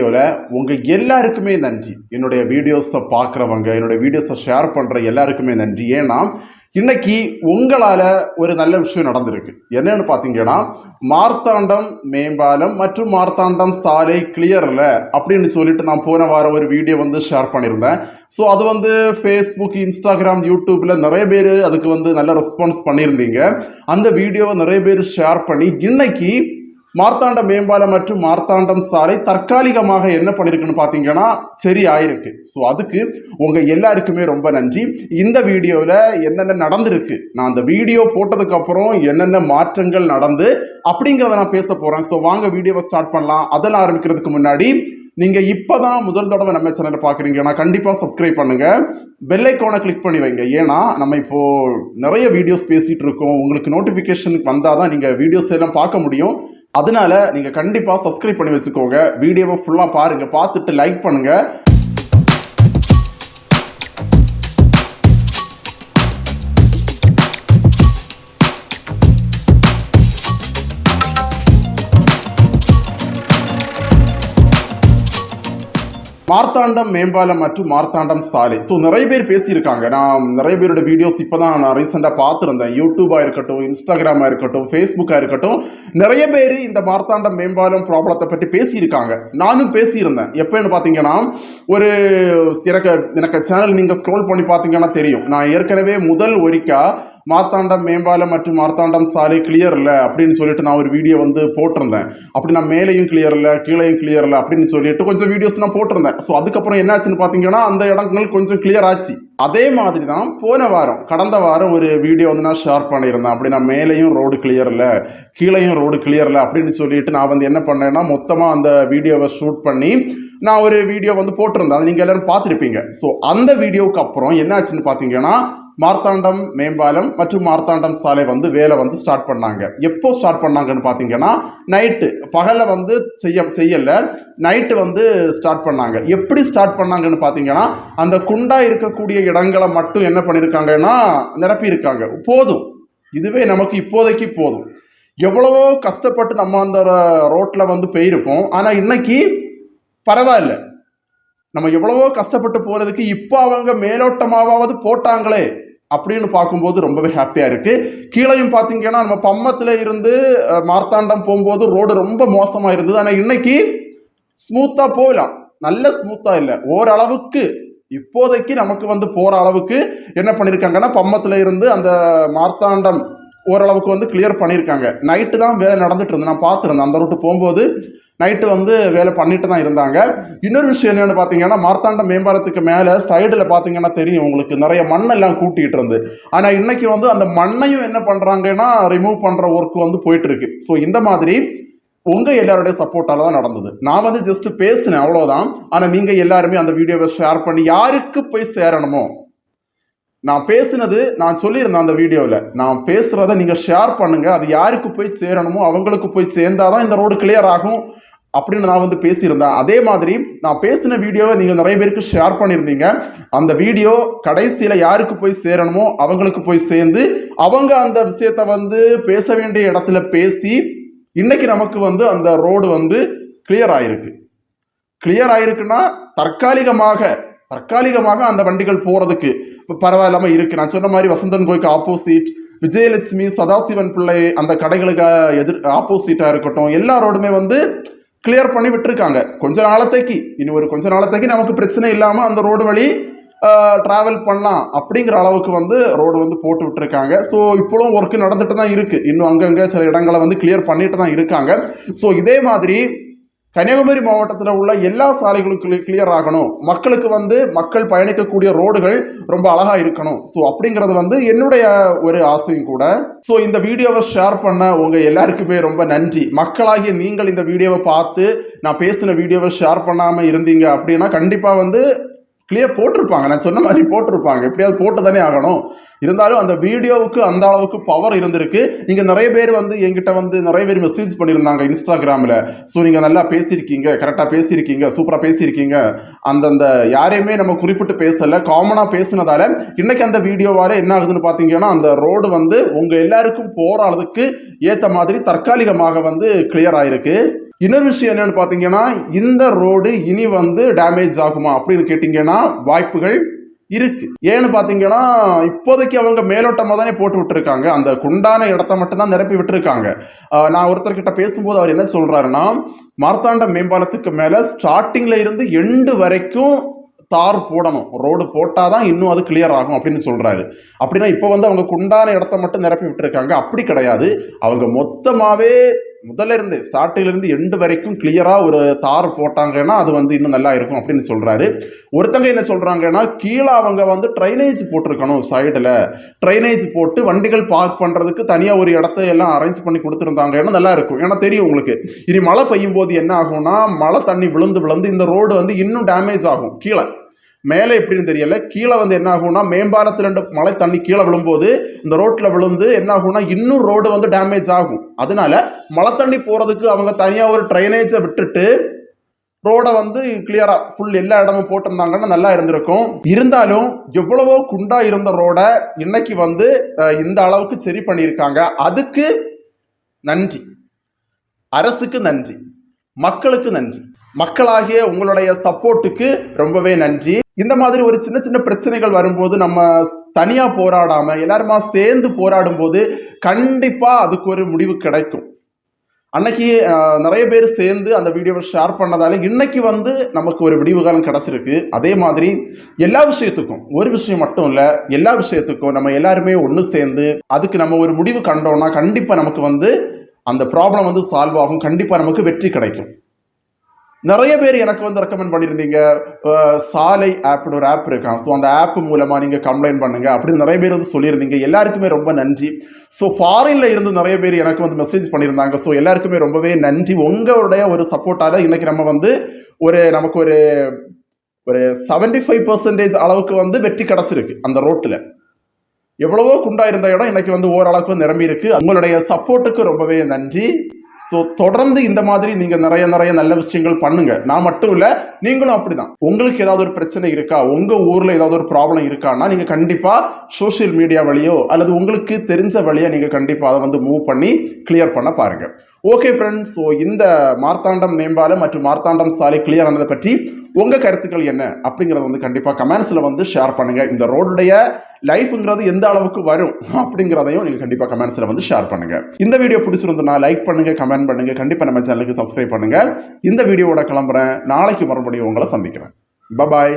வீடியோவில் உங்கள் எல்லாருக்குமே நன்றி. என்னுடைய வீடியோஸை பார்க்குறவங்க என்னுடைய வீடியோஸை ஷேர் பண்ணுற எல்லாருக்குமே நன்றி. ஏன்னா இன்னைக்கு உங்களால் ஒரு நல்ல விஷயம் நடந்திருக்கு. என்னன்னு பார்த்தீங்கன்னா மார்த்தாண்டம் மேம்பாலம் மற்றும் மார்த்தாண்டம் சாலை கிளியரில் அப்படின்னு சொல்லிட்டு நான் போன வாரம் ஒரு வீடியோ வந்து ஷேர் பண்ணியிருந்தேன். ஸோ அது வந்து ஃபேஸ்புக் இன்ஸ்டாகிராம் யூடியூப்பில் நிறைய பேர் அதுக்கு வந்து நல்ல ரெஸ்பான்ஸ் பண்ணியிருந்தீங்க. அந்த வீடியோவை நிறைய பேர் ஷேர் பண்ணி இன்னைக்கு மார்த்தாண்டம் மேம்பாலம் மற்றும் மார்த்தாண்டம் சாலை தற்காலிகமாக என்ன பண்ணியிருக்குன்னு பார்த்தீங்கன்னா சரி ஆயிருக்கு ஸோ அதுக்கு உங்கள் எல்லாருக்குமே ரொம்ப நன்றி. இந்த வீடியோவில் என்னென்ன நடந்திருக்கு நான் அந்த வீடியோ போட்டதுக்கப்புறம் என்னென்ன மாற்றங்கள் நடந்து அப்படிங்கிறத நான் பேச போகிறேன் ஸோ வாங்க வீடியோவை ஸ்டார்ட் பண்ணலாம். அதெல்லாம் ஆரம்பிக்கிறதுக்கு முன்னாடி நீங்கள் இப்போ தான் முதல் தடவை நம்ம சேனலை பார்க்குறீங்கன்னா கண்டிப்பாக சப்ஸ்கிரைப் பண்ணுங்கள் பெல்லைக்கோனை கிளிக் பண்ணி வைங்க. ஏன்னா நம்ம இப்போது நிறைய வீடியோஸ் பேசிகிட்டு இருக்கோம். உங்களுக்கு நோட்டிஃபிகேஷனுக்கு வந்தால் தான் நீங்கள் வீடியோஸ் எல்லாம் பார்க்க முடியும். அதனால நீங்கள் கண்டிப்பாக சப்ஸ்கிரைப் பண்ணி வச்சுக்கோங்க. வீடியோவை ஃபுல்லாக பாருங்கள் பார்த்துட்டு லைக் பண்ணுங்கள் மார்த்தாண்டம் மேம்பாலம் மற்றும் மார்த்தாண்டம் சாலை. ஸோ நிறைய பேர் பேசியிருக்காங்க. நான் நிறைய பேரோட வீடியோஸ் இப்போ தான் நான் ரீசெண்டாக பார்த்துருந்தேன். யூடியூபாக இருக்கட்டும் இன்ஸ்டாகிராமாக இருக்கட்டும் ஃபேஸ்புக்காக இருக்கட்டும் நிறைய பேர் இந்த மார்த்தாண்டம் மேம்பாலம் ப்ராப்ளத்தை பற்றி பேசியிருக்காங்க. நானும் பேசியிருந்தேன். எப்போன்னு பார்த்தீங்கன்னா ஒரு எனக்கு எனக்கு சேனல் நீங்கள் ஸ்க்ரோல் பண்ணி பார்த்தீங்கன்னா தெரியும். நான் ஏற்கனவே முதல் ஒரிக்கா மார்த்தாண்டம் மேம்பாலம் மற்றும் மார்த்தாண்டம் சாலை கிளியர் இல்லை அப்படின்னு சொல்லிட்டு நான் ஒரு வீடியோ வந்து போட்டிருந்தேன். அப்படி நான் மேலேயும் கிளியர் இல்லை கீழேயும் கிளியர் இல்லை அப்படின்னு சொல்லிட்டு கொஞ்சம் வீடியோஸ் நான் போட்டிருந்தேன். ஸோ அதுக்கப்புறம் என்னாச்சுன்னு பார்த்தீங்கன்னா அந்த இடங்கள் கொஞ்சம் கிளியர் ஆச்சு. அதே மாதிரி தான் போன வாரம் கடந்த வாரம் ஒரு வீடியோ வந்து நான் ஷேர் பண்ணியிருந்தேன். அப்படி நான் மேலேயும் ரோடு கிளியர் இல்லை கீழேயும் ரோடு கிளியர் இல்லை அப்படின்னு சொல்லிட்டு நான் வந்து என்ன பண்ணேன்னா மொத்தமாக அந்த வீடியோவை ஷூட் பண்ணி நான் ஒரு வீடியோ வந்து போட்டிருந்தேன். அதை நீங்கள் எல்லோரும் பார்த்துருப்பீங்க. ஸோ அந்த வீடியோவுக்கு அப்புறம் என்னாச்சுன்னு பார்த்தீங்கன்னா மார்த்தாண்டம் மேம்பாலம் மற்றும் மார்த்தாண்டம் சாலை வந்து வேலை வந்து ஸ்டார்ட் பண்ணாங்க. எப்போ ஸ்டார்ட் பண்ணாங்கன்னு பார்த்தீங்கன்னா நைட்டு பகலில் வந்து செய்ய செய்யலை நைட்டு வந்து ஸ்டார்ட் பண்ணாங்க. எப்படி ஸ்டார்ட் பண்ணாங்கன்னு பார்த்தீங்கன்னா அந்த குண்டா இருக்கக்கூடிய இடங்களை மட்டும் என்ன பண்ணியிருக்காங்கன்னா நிரப்பியிருக்காங்க. போதும். இதுவே நமக்கு இப்போதைக்கு போதும். எவ்வளவோ கஷ்டப்பட்டு நம்ம அந்த ரோட்டில் வந்து போயிருப்போம். ஆனால் இன்னைக்கு பரவாயில்ல. நம்ம எவ்வளவோ கஷ்டப்பட்டு போகிறதுக்கு இப்போ அவங்க மேலோட்டமாவது போட்டாங்களே. அப்படின்னு பார்க்கும்போது ரொம்பவே ஹாப்பியாக இருக்குது கீழையும் பார்த்தீங்கன்னா நம்ம பம்மத்தில் இருந்து மார்த்தாண்டம் போகும்போது ரோடு ரொம்ப மோசமாக இருந்தது. ஆனால் இன்னைக்கு ஸ்மூத்தாக போகலாம். நல்ல ஸ்மூத்தாக இல்லை. ஓரளவுக்கு இப்போதைக்கு நமக்கு வந்து போகிற அளவுக்கு என்ன பண்ணியிருக்காங்கன்னா பம்மத்தில் இருந்து அந்த மார்த்தாண்டம் ஓரளவுக்கு வந்து கிளியர் பண்ணியிருக்காங்க. நைட்டு தான் வேலை நடந்துட்டு இருந்து நான் பார்த்துருந்தேன். அந்த ரூட்டு போகும்போது நைட்டு வந்து வேலை பண்ணிட்டு தான் இருந்தாங்க. இன்னொரு விஷயம் என்னென்னு பார்த்தீங்கன்னா மார்த்தாண்டம் மேம்பாலத்துக்கு மேலே சைடில் பார்த்தீங்கன்னா தெரியும் உங்களுக்கு. நிறைய மண்ணெல்லாம் கூட்டிகிட்டு இருந்து. ஆனால் இன்னைக்கு வந்து அந்த மண்ணையும் என்ன பண்ணுறாங்கன்னா ரிமூவ் பண்ணுற ஒர்க் வந்து போயிட்டுருக்கு. ஸோ இந்த மாதிரி உங்கள் எல்லாருடைய சப்போர்ட்டால் தான் நடந்தது. நான் வந்து ஜஸ்ட் பேசினேன். அவ்வளோதான் ஆனால் நீங்கள் எல்லாருமே அந்த வீடியோவை ஷேர் பண்ணி யாருக்கு போய் சேரணுமோ நான் பேசினது நான் சொல்லியிருந்தேன் அந்த வீடியோவில் நான் பேசுகிறத நீங்கள் ஷேர் பண்ணுங்கள் அது யாருக்கு போய் சேரணுமோ அவங்களுக்கு போய் சேர்ந்தாதான் இந்த ரோடு கிளியர் ஆகும் அப்படின்னு நான் வந்து பேசியிருந்தேன். அதே மாதிரி நான் பேசின வீடியோவை நீங்கள் நிறைய பேருக்கு ஷேர் பண்ணியிருந்தீங்க. அந்த வீடியோ கடைசியில் யாருக்கு போய் சேரணுமோ அவங்களுக்கு போய் சேர்ந்து அவங்க அந்த விஷயத்த வந்து பேச வேண்டிய இடத்துல பேசி இன்னைக்கு நமக்கு வந்து அந்த ரோடு வந்து கிளியர் ஆயிருக்கு. கிளியர் ஆயிருக்குன்னா தற்காலிகமாக தற்காலிகமாக அந்த வண்டிகள் போகிறதுக்கு பரவாயில்லாமல் இருக்குது நான் சொன்ன மாதிரி வசந்தன் கோய்க்கு ஆப்போசிட் விஜயலட்சுமி சதாசிவன் பிள்ளை அந்த கடைகளுக்கு எதிர் ஆப்போசிட்டாக இருக்கட்டும் எல்லா ரோடுமே வந்து கிளியர் பண்ணி விட்டுருக்காங்க. கொஞ்ச நாளத்தைக்கு இனி ஒரு கொஞ்ச நாளத்தைக்கு நமக்கு பிரச்சனை இல்லாமல் அந்த ரோடு வழி ட்ராவல் பண்ணலாம் அப்படிங்கிற அளவுக்கு வந்து ரோடு வந்து போட்டு விட்டுருக்காங்க. ஸோ இப்போவும் ஒர்க்கு நடந்துட்டு தான் இருக்குது இன்னும் அங்கங்கே சில இடங்களை வந்து கிளியர் பண்ணிட்டு தான் இருக்காங்க. ஸோ இதே மாதிரி கன்னியாகுமரி மாவட்டத்தில் உள்ள எல்லா சாலைகளும் கிளியர் ஆகணும். மக்களுக்கு வந்து மக்கள் பயணிக்கக்கூடிய ரோடுகள் ரொம்ப அழகா இருக்கணும். ஸோ அப்படிங்கிறது வந்து என்னுடைய ஒரு ஆசையும் கூட. ஸோ இந்த வீடியோவை ஷேர் பண்ண உங்க எல்லாருக்குமே ரொம்ப நன்றி. மக்களாகிய நீங்கள் இந்த வீடியோவை பார்த்து நான் பேசின வீடியோவை ஷேர் பண்ணாமல் இருந்தீங்க அப்படின்னா கண்டிப்பாக வந்து கிளியர் போட்டிருப்பாங்க. நான் சொன்ன மாதிரி போட்டிருப்பாங்க. எப்படியாவது போட்டு தானே ஆகணும். இருந்தாலும் அந்த வீடியோவுக்கு அந்த அளவுக்கு பவர் இருந்திருக்கு. நீங்கள் நிறைய பேர் வந்து என்கிட்ட வந்து நிறைய பேர் மெசேஜ் பண்ணியிருந்தாங்க இன்ஸ்டாகிராமில். ஸோ நீங்கள் நல்லா பேசியிருக்கீங்க. கரெக்டாக பேசியிருக்கீங்க. சூப்பராக பேசியிருக்கீங்க. அந்தந்த யாரையுமே நம்ம குறிப்பிட்டு பேசலை. காமனாக பேசுனதால இன்னைக்கு அந்த வீடியோவால் என்ன ஆகுதுன்னு பார்த்தீங்கன்னா அந்த ரோடு வந்து உங்கள் எல்லாருக்கும் போகிற அளவுக்கு ஏற்ற மாதிரி தற்காலிகமாக வந்து கிளியர் ஆயிருக்கு. இன்னொரு விஷயம் என்னன்னு பார்த்தீங்கன்னா இந்த ரோடு இனி வந்து டேமேஜ் ஆகுமா அப்படின்னு கேட்டிங்கன்னா வாய்ப்புகள் இருக்கு. ஏன்னு பார்த்தீங்கன்னா இப்போதைக்கு அவங்க மேலோட்டமாக தானே போட்டு விட்டுருக்காங்க. அந்த குண்டான இடத்த மட்டும்தான் நிரப்பி விட்டுருக்காங்க. நான் ஒருத்தர்கிட்ட பேசும்போது அவர் என்ன சொல்கிறாருன்னா மார்த்தாண்ட மேம்பாலத்துக்கு மேலே ஸ்டார்டிங்கில் இருந்து எண்டு வரைக்கும் தார் போடணும். ரோடு போட்டால் தான் இன்னும் அது கிளியர் ஆகும் அப்படின்னு சொல்கிறாரு அப்படின்னா இப்போ வந்து அவங்க குண்டான இடத்த மட்டும் நிரப்பி விட்டுருக்காங்க. அப்படி கிடையாது. அவங்க மொத்தமாகவே முதல்ல இருந்து ஸ்டார்டிங்ல இருந்து எண்டு வரைக்கும் கிளியரா ஒரு தார் போட்டாங்கன்னா அது வந்து இன்னும் நல்லா இருக்கும் அப்படின்னு சொல்றாரு. ஒருத்தங்க என்ன சொல்றாங்கன்னா கீழே அவங்க வந்து ட்ரைனேஜ் போட்டிருக்கணும் சைடில் ட்ரைனேஜ் போட்டு வண்டிகள் பார்க் பண்றதுக்கு தனியா ஒரு இடத்த எல்லாம் அரேஞ்ச் பண்ணி கொடுத்துருந்தாங்கன்னா நல்லா இருக்கும். ஏன்னா தெரியும் உங்களுக்கு இனி மழை பெய்யும் போது என்ன ஆகும்னா மழை தண்ணி விழுந்து விழுந்து இந்த ரோடு வந்து இன்னும் டேமேஜ் ஆகும். கீழே. மேலே எப்படின்னு தெரியல. கீழே வந்து என்ன ஆகும்னா மேம்பாலத்தில் ரெண்டு மழை தண்ணி கீழே விழும்போது இந்த ரோட்டில் விழுந்து என்ன ஆகும்னா இன்னும் ரோடு வந்து டேமேஜ் ஆகும். அதனால மழை தண்ணி போகிறதுக்கு அவங்க தனியாக ஒரு ட்ரைனேஜை விட்டுட்டு ரோடை வந்து கிளியரா ஃபுல் எல்லா இடமும் போட்டிருந்தாங்கன்னா நல்லா இருந்திருக்கும். இருந்தாலும் எவ்வளவோ குண்டா இருந்த ரோடை இன்னைக்கு வந்து இந்த அளவுக்கு சரி பண்ணியிருக்காங்க. அதுக்கு நன்றி. அரசுக்கு நன்றி. மக்களுக்கு நன்றி. மக்களாகிய உங்களுடைய சப்போர்ட்டுக்கு ரொம்பவே நன்றி. இந்த மாதிரி ஒரு சின்ன சின்ன பிரச்சனைகள் வரும்போது நம்ம தனியா போராடாம எல்லாருமா சேர்ந்து போராடும் போது கண்டிப்பா அதுக்கு ஒரு முடிவு கிடைக்கும். அன்னைக்கு நிறைய பேர் சேர்ந்து அந்த வீடியோவை ஷேர் பண்ணதால இன்னைக்கு வந்து நமக்கு ஒரு விடிவு காலம் கிடைச்சிருக்கு. அதே மாதிரி எல்லா விஷயத்துக்கும் ஒரு விஷயம் மட்டும் இல்லை எல்லா விஷயத்துக்கும் நம்ம எல்லாருமே ஒன்று சேர்ந்து அதுக்கு நம்ம ஒரு முடிவு கண்டோம்னா கண்டிப்பாக நமக்கு வந்து அந்த ப்ராப்ளம் வந்து சால்வ் ஆகும். கண்டிப்பாக நமக்கு வெற்றி கிடைக்கும். நிறைய பேர் எனக்கு வந்து ரெக்கமெண்ட் பண்ணியிருந்தீங்க. சாலை ஆப்னு ஒரு ஆப் இருக்கான் ஸோ அந்த ஆப் மூலமாக நீங்கள் கம்ப்ளைண்ட் பண்ணுங்க அப்படின்னு நிறைய பேர் வந்து சொல்லியிருந்தீங்க. எல்லாருக்குமே ரொம்ப நன்றி. ஸோ ஃபாரின்ல இருந்து நிறைய பேர் எனக்கு வந்து மெசேஜ் பண்ணியிருந்தாங்க. ஸோ எல்லாருக்குமே ரொம்பவே நன்றி. உங்களுடைய ஒரு சப்போர்ட்டால இன்னைக்கு நம்ம வந்து ஒரு நமக்கு ஒரு ஒரு செவன்டி ஃபைவ் பர்சன்டேஜ் அளவுக்கு வந்து வெற்றி கிடச்சிருக்கு அந்த ரோட்டில் எவ்வளவோ குண்டா இருந்த இடம் இன்னைக்கு வந்து ஓரளவுக்கு நிரம்பி இருக்கு உங்களுடைய சப்போர்ட்டுக்கு ரொம்பவே நன்றி. ஸோ தொடர்ந்து இந்த மாதிரி நீங்கள் நிறைய நிறைய நல்ல விஷயங்கள் பண்ணுங்க. நான் மட்டும் இல்லை நீங்களும் அப்படிதான். உங்களுக்கு ஏதாவது ஒரு பிரச்சனை இருக்கா உங்கள் ஊரில் ஏதாவது ஒரு ப்ராப்ளம் இருக்கான்னா நீங்கள் கண்டிப்பாக சோஷியல் மீடியா வழியோ அல்லது உங்களுக்கு தெரிஞ்ச வழியாக நீங்கள் கண்டிப்பாக அதை வந்து மூவ் பண்ணி கிளியர் பண்ண பாருங்கள் ஓகே ஃப்ரெண்ட்ஸ் ஸோ இந்த மார்த்தாண்டம் மேம்பாலம் மற்றும் மார்த்தாண்டம் சாலை கிளியர் ஆனதை பற்றி உங்கள் கருத்துக்கள் என்ன அப்படிங்கிறத வந்து கண்டிப்பாக கமெண்ட்ஸில் வந்து ஷேர் பண்ணுங்கள் இந்த ரோடுடைய லைஃப்ங்கிறது எந்த அளவுக்கு வரும் அப்படிங்கிறதையும் நீங்கள் கண்டிப்பாக கமெண்ட்ஸில் வந்து ஷேர் பண்ணுங்கள் இந்த வீடியோ பிடிச்சிருந்தா லைக் பண்ணுங்கள் கமெண்ட் பண்ணுங்கள் கண்டிப்பாக நம்ம சேனலுக்கு சப்ஸ்கிரைப் பண்ணுங்கள் இந்த வீடியோவோட கிளம்புறேன். நாளைக்கு மறுபடியும் உங்களை சந்திக்கிறேன். பபாய்